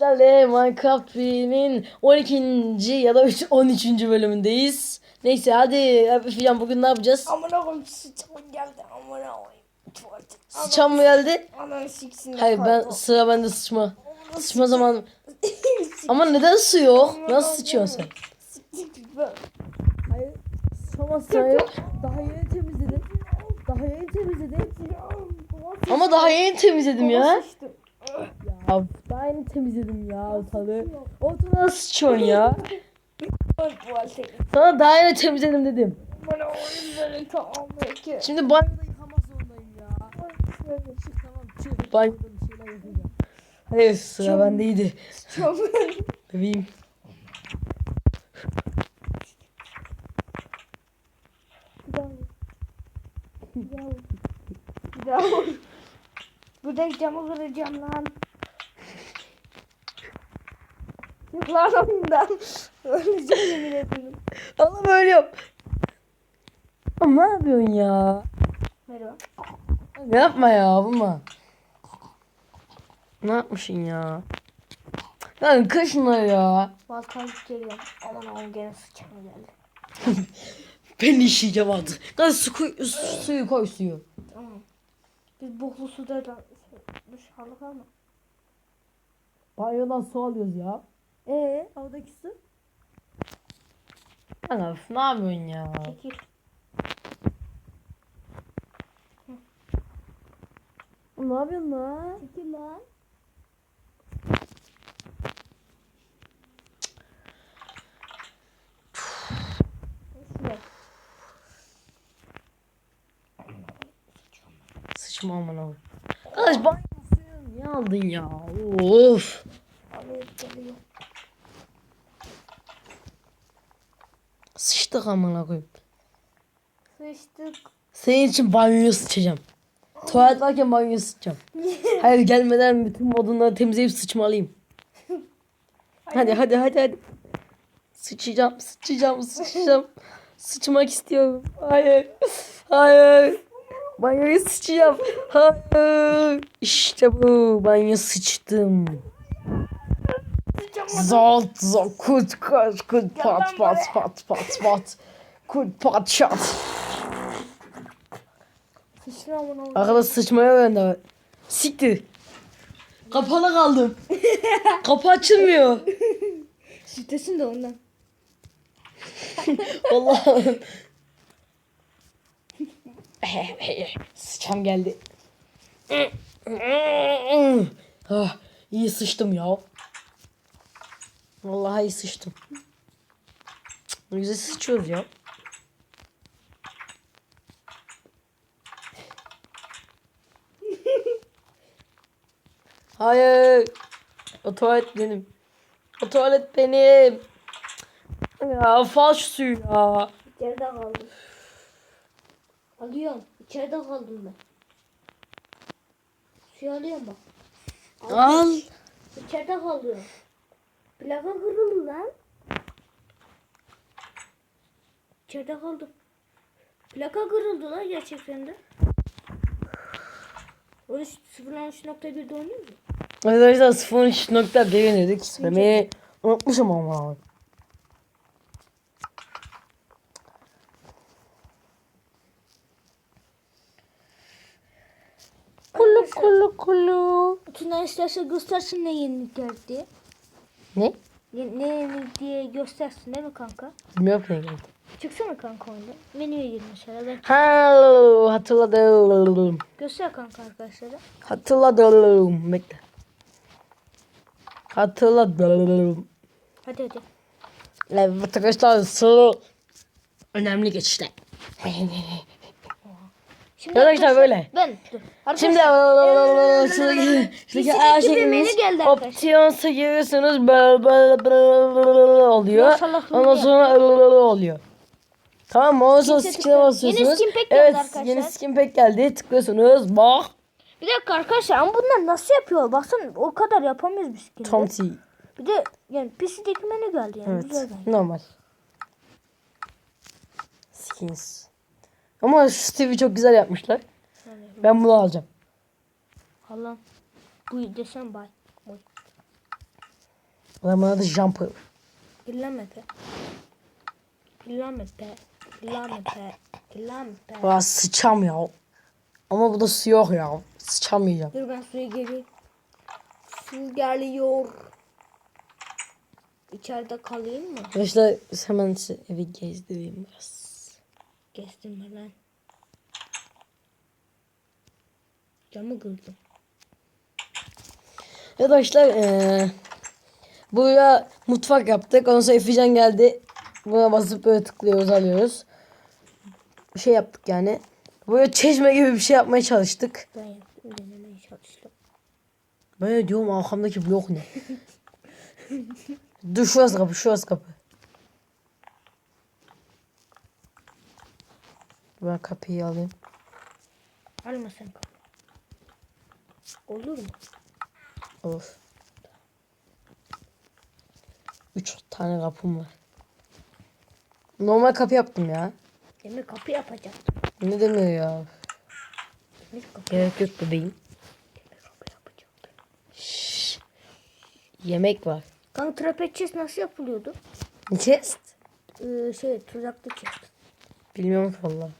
Sizlerle Minecraft filmin 12. ya da 13. bölümündeyiz. Neyse hadi Filan bugün ne yapacağız? Amına koyayım sıçan geldi amına koyayım. Sıçan mı geldi? Ananı siksin. Hayır ben sıra bende sıçma. Sıçma zaman. Ama neden su yok? Nasıl sıçıyorsun sen? Hayır sıçamazsın hayır. Daha yeni temizledim. Daha yeni temizledim. Ama daha yeni temizledim ya. Ya daha yeni temizledim ya ortalığı. Ortalığı sıçıyorsun ya. Tuvalete. Sana daha yeni temizledim dedim. Koyayım böyle tamam peki. Şimdi banyoda yıkamak zorundayım ya. Çık tamam. Hayır sıra bendeydi. Çok Bebeğim. Bir daha vur. Buradaki camı kıracağım lan. Çık lan oyundan. Öleceğim yemin ederim. Allah'ım ölüyorum. Ama ne yapıyorsun ya? Merhaba. Ne yapma ya bulma. Ne yapmışsın ya? Lan kır şunları ya. Balkan geliyorum. Aman aman gene sıçan geldi. Ben işeyeceğim artık. Hadi su koy, su- suyu koy suyu. Tamam. Biz boklu suda da dışarılık alma. Banyodan su alıyoruz ya. Ee, oradaki su? Lan öf, ne yapıyorsun ya? Çekil. Ne yapıyorsun lan? Çekil lan. Sıçma aman abi. Arkadaş banyo suyu niye aldın ya? Of. Alıp geliyor. Sıçtık amına koyayım. Sıçtık. Senin için banyoyu sıçacağım. Tuvalet varken banyoyu sıçacağım. Hayır gelmeden bütün modunları temizleyip sıçmalıyım. Hadi hadi hadi hadi. Sıçacağım, sıçacağım, sıçacağım. Sıçmak istiyorum. Hayır. Hayır. Banyoyu sıçacağım. Hayır. İşte bu. Banyo sıçtım. Zolt zolt kut kut kut pat pat pat pat pat. Kut pat şat. Sıçra. Arkadaş sıçmaya öğrendi. Siktir. Kapalı kaldım. Kapı açılmıyor. Sütesin de ondan. Allah'ım. Sıçam geldi. ah, iyi sıçtım ya. Vallahi sıçtım. Güzel sıçıyoruz ya. Hayır. O tuvalet benim. O tuvalet benim. Ya fal şu suyu ya. İçeride kaldım. Alıyorum. İçeride kaldım ben. Suyu alıyorum bak. Al. İçeride kalıyorum. Plaka kırıldı lan. İçeride kaldım. Plaka kırıldı lan gerçekten de. 0.13.1'de oynuyor mu? Arkadaşlar 0.3.1 dedik. Söylemeyi unutmuşum ama. Kulu kulu kulu. Tuna isterse göstersin ne yenilik geldi. Ne? Ne, ne diye göstersin değil mi kanka? Bilmiyorum ne geldi. Çıksana kanka oyunda. Menüye gir mesela. Ben Hello, hatırladım. göster kanka arkadaşlara. Hatırladım. Bekle. Hatırladım. Hadi hadi. Evet arkadaşlar önemli geçişler. Şimdi Arkadaşlar böyle. Ben dur. Şimdi Arkadaşlar, şuradaki şuradaki Bisiklet her şeyimiz geldi arkadaşlar. opsiyon seçiyorsunuz böyle böyle böyle oluyor. Ondan sonra oluyor. Tamam? Ondan sonra skin'e basıyorsunuz. Yeni skin pack geldi Evet arkadaşlar. yeni skin pack geldi. Tıklıyorsunuz. Bak. Bir dakika arkadaşlar ama bunlar nasıl yapıyor? Baksana o kadar yapamıyoruz biz şimdi. Tomty. Bir de yani PC'deki menü geldi yani. Evet. Güzel. Normal. Skins. Ama Steve'i çok güzel yapmışlar. Ben bunu alacağım. Allah'ım. Bu desen bay. Oy. Adamın adı Jumper. Kilometre. Kilometre. Kilometre. Kilometre. Valla sıçam ya. Ama bu da su yok ya. Sıçamayacağım. Dur ben suya geleyim. Su geliyor. İçeride kalayım mı? Arkadaşlar hemen size evi gezdireyim biraz. Gezdirme lan. Camı kırdım. Arkadaşlar eee buraya mutfak yaptık. Ondan sonra Efecan geldi. Buna basıp böyle tıklıyoruz alıyoruz. Bir şey yaptık yani. Böyle çeşme gibi bir şey yapmaya çalıştık. Ben yaptım denemeye çalıştım. Böyle diyorum arkamdaki blok ne? Dur şurası kapı şurası kapı. Ben kapıyı alayım. Alma sen kapı. Olur mu? Olur. Üç tane kapım var. Normal kapı yaptım ya. Demir kapı yapacağım. Ne demiyor ya? Demir kapı, Gerek yok bebeğim. demir kapı yapacağım. Şşş. Yemek var. Kanka trapez chest nasıl yapılıyordu? Chest? Ee, şey tuzaklı chest. Bilmiyorum ki valla.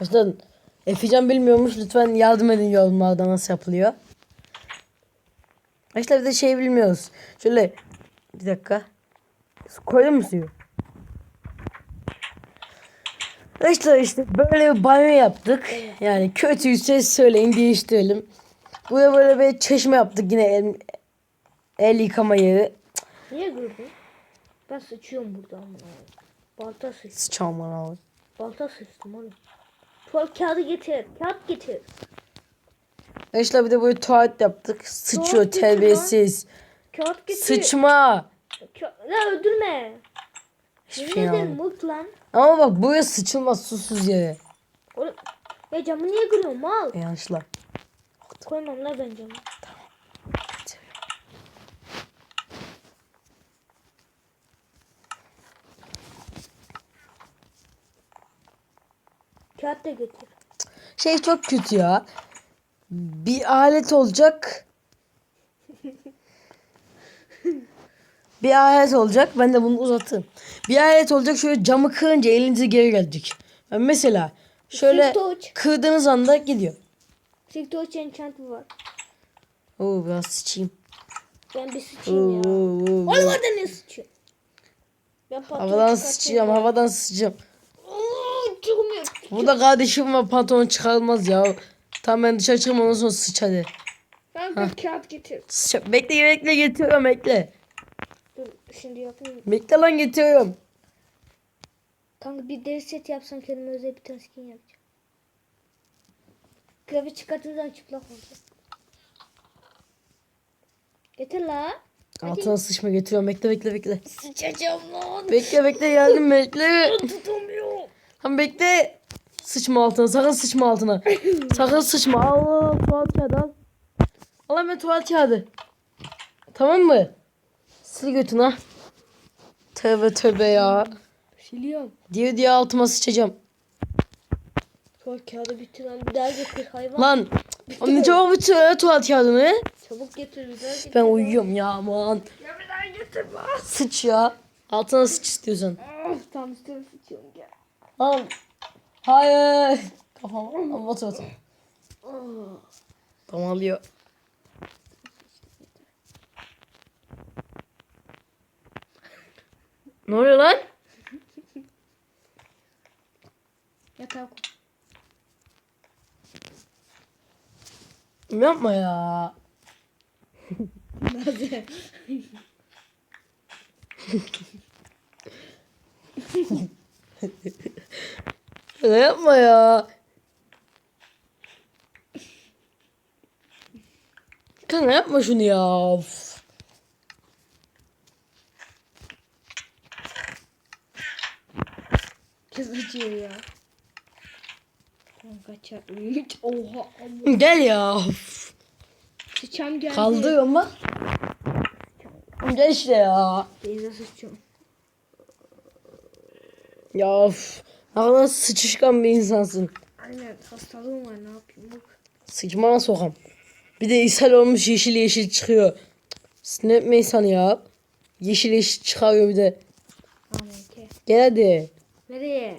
Arkadaşlar Efecan bilmiyormuş. Lütfen yardım edin yorumlarda nasıl yapılıyor. Arkadaşlar bir de şey bilmiyoruz. Şöyle bir dakika. Su Koydun mu suyu? Arkadaşlar işte böyle bir banyo yaptık. Yani kötüyse söyleyin değiştirelim. Buraya böyle bir çeşme yaptık yine el, el yıkama yeri. Niye gördün? Ben sıçıyorum burada ama. Balta sıç. Sıçam bana abi. Balta sıçtım oğlum. Tuval kağıdı getir. Kağıt getir. Arkadaşlar bir de böyle tuvalet yaptık. Sıçıyor getir lan. terbiyesiz. Kağıt getir. Sıçma. Ka- La öldürme. Hiçbir şey yapmadım. lan. Ama bak buraya sıçılmaz susuz yere. Oğlum, ya camı niye kırıyorsun mal? Yanlışla. Koymam la ben camı. Kağıt da getir. Şey çok kötü ya. Bir alet olacak. bir alet olacak. Ben de bunu uzatayım. Bir alet olacak şöyle camı kırınca elinize geri gelecek. Ben mesela şöyle kırdığınız anda gidiyor. Siltoç enchantı var. Oo biraz sıçayım. Ben bir sıçayım ya. Oo, oo, oo. Oğlum orada ne sıçıyor? Ben Havadan sıçacağım, ya. havadan sıçacağım. Burada kardeşim var pantolon çıkarılmaz ya. Tamam ben dışarı çıkayım ondan sonra sıç hadi. Ben bir kağıt getir. Sıç- Bekle bekle getiriyorum bekle. Dur şimdi yapayım. Bekle lan getiriyorum. Kanka bir deri set yapsam kendime özel bir tane skin yapacağım. Kıyafet çıkartırdan çıplak olacak. Getir la. Altına sıçma getiriyorum bekle bekle bekle. Sıçacağım lan. Bekle bekle geldim bekle. Tutamıyorum. Tamam bekle. Sıçma altına sakın sıçma altına. sakın sıçma. Al al tuvalet kağıdı al. Al hemen tuvalet kağıdı. Tamam mı? Sil götüne. Tövbe tövbe ya. Siliyorum. Diye diye altıma sıçacağım. Tuval kağıdı bitti lan. Bir daha getir hayvan. Lan. Ne çabuk bitir ya tuvalet kağıdını. Çabuk getir bir daha getir. Ben uyuyorum ya aman. Ya bir daha getir lan. Sıç ya. Altına sıç istiyorsan. Ah, tam üstüne sıçıyorum gel. Lan. Hayır. Kafam. Otur. Ah. Tamam alıyor. Ne oluyor lan? Yatağa koy. Yapma ya. Hadi. Öyle yapma ya. Kanka yapma şunu ya. Of. Kız acıyor ya. Kanka çarpmış. Oha. Gel ya. Of. Sıçam geldi. Kaldırıyor ama. Gel işte ya. Teyze sıçıyorum. Ya of. Kadar sıçışkan bir insansın. Aynen hastalığım var ne yapayım bak. Sıçmana sokam. Bir de ishal olmuş yeşil yeşil çıkıyor. Sinir etme insanı ya. Yeşil yeşil çıkarıyor bir de. Aman. Gel hadi. Nereye?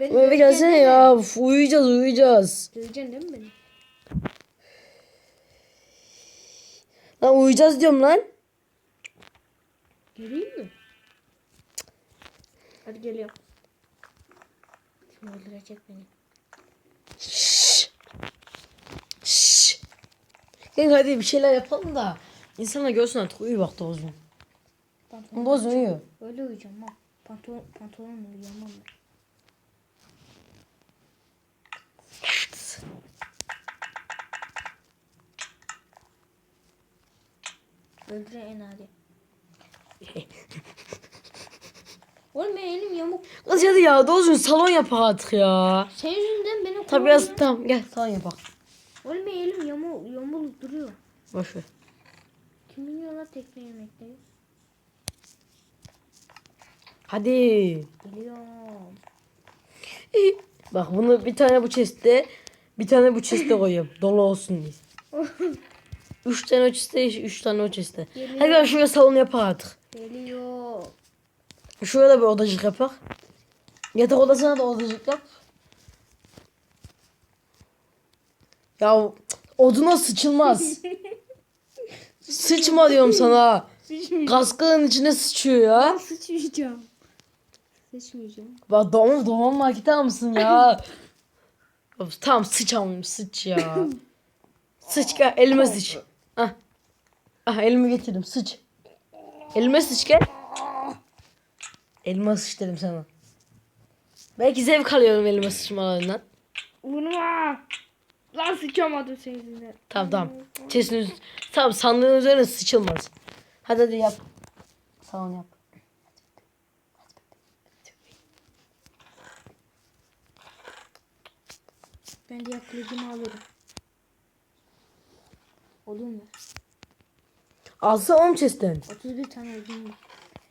Beni Ama bir gelsene ya. Uf, uyuyacağız uyuyacağız. Döveceksin değil mi beni? Lan uyuyacağız diyorum lan. Geleyim mi? Hadi geliyorum. Öldürecek beni. Şşş. Hadi bir şeyler yapalım da. İnsanlar görsün artık uyu bak Doğuzun. Pantolon. Doğuzun uyu. Öyle uyuyacağım ha. Pantolon, pantolonla uyuyamam ben. Öldüre en hadi. Oğlum benim elim yamuk. Kız hadi ya Doğuzun salon yap artık ya. Senin yüzünden benim Tabii kolum biraz ya. tamam gel salon yapak. Oğlum benim elim yamu, yamuk duruyor. Boş ver. Kim biliyor lan tekne? Hadi. Geliyorum. Bak bunu bir tane bu chest'te bir tane bu chest'te koyayım. Dolu olsun diye. Üç tane o chest'te, üç tane o. Geliyor. Hadi gel şuraya salon yapak artık. Geliyor. Şuraya da bir odacık yapak. Yatak odasına da odacık yap. Ya oduna sıçılmaz. Sıçma diyorum sana. Sıçmayacağım. Kaskının içine sıçıyor ya. Sıçmayacağım. Sıçmayacağım. Bak doğum doğum markete mısın ya? Of, tamam sıç amım sıç ya. sıç gel elime sıç. Ah. Ah elimi getirdim sıç. Elime sıç gel. Elime sıç dedim sana. Belki zevk alıyorum elime sıçmalarından. Vurma. Lan sıçamadım senin yüzünden. Tamam tamam. Çesin. Tamam sandığın üzerine sıçılmaz. Hadi hadi yap. Tamam yap. Ben diğer kılıcımı alırım. Olur mu? Alsa on chest'ten. 31 tane var.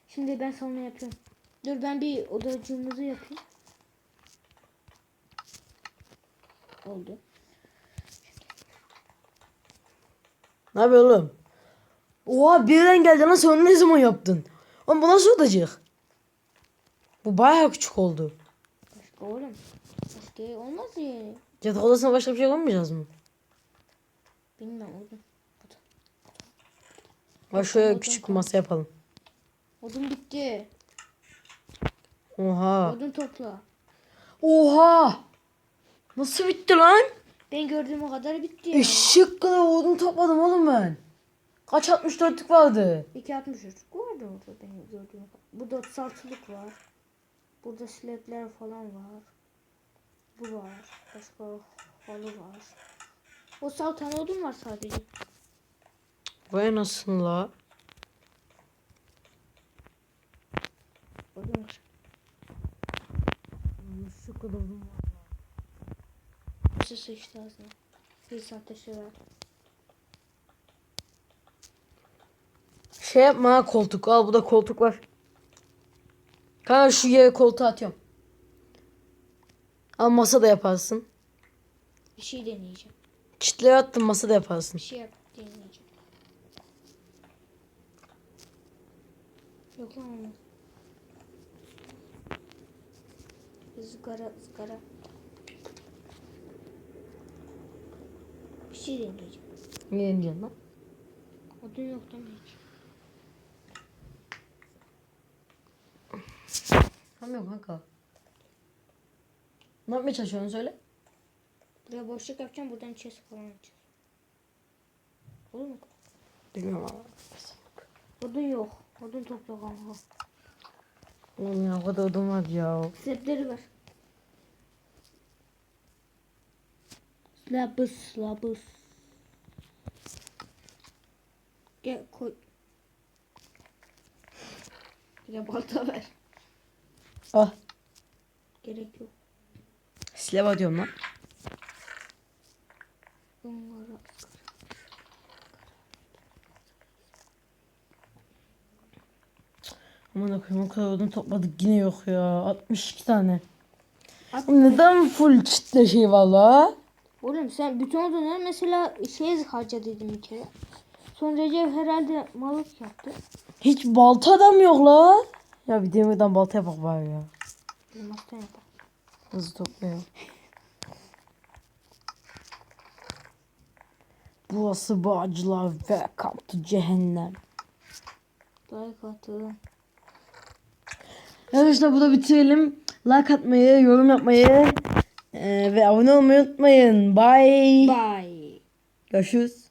Şimdi ben savunma yapıyorum. Dur ben bir odacığımızı yapayım. Oldu. Ne yapıyor oğlum? Oha birden geldi lan sen onu ne zaman yaptın? Oğlum bu nasıl odacık? Bu bayağı küçük oldu. Başka oğlum. Başka olmaz yani. Yatak odasına başka bir şey koymayacağız mı? Bilmem odun. Bak şöyle küçük bir masa yapalım. Odun bitti. Oha. Odun topla. Oha. Nasıl bitti lan? Ben gördüğüm o kadar bitti ya. Eşek kadar odun topladım oğlum ben. Kaç 64'lük vardı? 2.63 vardı orada benim gördüğüm kadar. Burada 36'lık var. Burada slabler falan var. Bu var. Başka halı var. O sal tane odun var sadece. Vay nasıl la? Odun var. Şu kadar var. Hepsi sıçtı ağzına. Bir ateşi var. Şey yapma ha, koltuk. Al bu da koltuk var. Kanka şu yere koltuğu atıyorum. Al masa da yaparsın. Bir şey deneyeceğim. Çitlere attım masa da yaparsın. Bir şey yap deneyeceğim. Yok lan olmaz. Izgara ızgara. Bir şey deneyeceğim. Ne deneyeceksin lan? Odun yok değil hiç? Tamam kanka. Ne yapmaya çalışıyorsun söyle. Buraya boşluk yapacağım buradan chest falan açacağız. Olur mu? Bilmiyorum ama. Odun yok. Odun topla kanka. Oğlum ya o kadar odun var ya. Slableri ver. Slabız, slabız. Gel koy. Bir de balta ver. Ah. Gerek yok. Silah atıyorum lan. Aman okuyayım o kadar odun topladık yine yok ya. 62 tane. Oğlum Neden full çitle şey valla? Oğlum sen bütün odunları mesela şey harcadıydın bir kere. Sonra Recep herhalde malık yaptı. Hiç balta da mı yok la? Ya bir demirden balta yapak var ya. Elmastan yapar. Hızlı topluyor. Burası Bağcılar ve Kamptı Cehennem. Like atın. Arkadaşlar burada bitirelim. Like atmayı, yorum yapmayı eee, ve abone olmayı unutmayın. Bye. Bye. Görüşürüz.